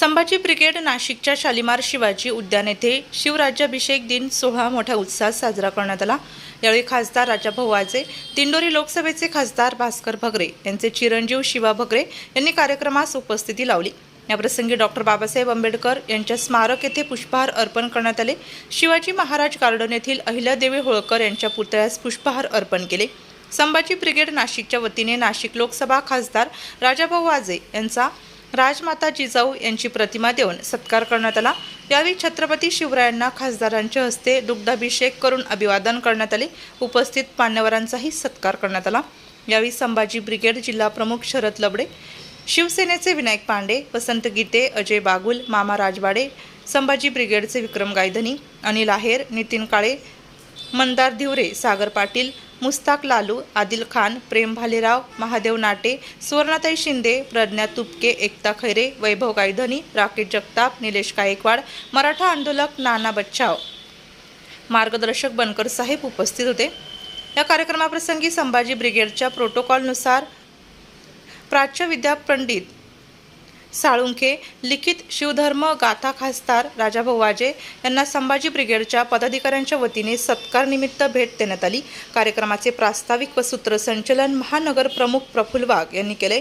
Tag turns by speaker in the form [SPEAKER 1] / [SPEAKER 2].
[SPEAKER 1] Sambhaji brigade नाशिकच्या शालिमार शिवाजी उद्यान येथे शिवराज्याभिषेक दिन सोहळा मोठ्या उत्साहात साजरा करण्यात आला. यावेळी खासदार राजाभाऊ वाजे दिंडोरी लोकसभेचे खासदार भास्कर भगरे यांचे चिरंजीव शिवा भगरे यांनी कार्यक्रमास उपस्थिती लावली. याप्रसंगी डॉक्टर बाबासाहेब आंबेडकर यांच्या स्मारक येथे पुष्पहार अर्पण करण्यात आले. शिवाजी महाराज गार्डन येथील अहिल्यादेवी होळकर यांच्या पुतळ्यास पुष्पहार अर्पण केले. संभाजी ब्रिगेड नाशिकच्या वतीने नाशिक लोकसभा खासदार राजाभाऊ वाजे यांचा राजमाता जिजाऊ यांची प्रतिमा देऊन सत्कार करण्यात आला. यावेळी छत्रपती शिवरायांना खासदारांच्या हस्ते दुग्धाभिषेक करून अभिवादन करण्यात आले. उपस्थित मान्यवरांचाही सत्कार करण्यात आला. यावेळी संभाजी ब्रिगेड जिल्हा प्रमुख शरद लबडे शिवसेनेचे विनायक पांडे वसंत गीते अजय बागुल मामा राजवाडे संभाजी ब्रिगेडचे विक्रम गायधनी अनिल आहेर नितीन काळे मंदार धिवरे सागर पाटील मुस्ताक लालू आदिल खान प्रेम भालेराव महादेव नाटे सुवर्णाताई शिंदे प्रज्ञा तुपके एकता खैरे वैभव गायधनी राकेश जगताप निलेश गायकवाड मराठा आंदोलक नाना बच्चाव. मार्गदर्शक बनकर साहेब उपस्थित होते. या कार्यक्रमाप्रसंगी संभाजी ब्रिगेडच्या प्रोटोकॉलनुसार प्राच्य विद्या पंडित साळुंखे लिखित शिवधर्म गाथा खासदार राजाभाऊ वाजे यांना संभाजी ब्रिगेडच्या पदाधिकाऱ्यांच्या वतीने सत्कारनिमित्त भेट देण्यात आली. कार्यक्रमाचे प्रास्ताविक व सूत्रसंचलन महानगर प्रमुख प्रफुल्ल वाघ यांनी केले.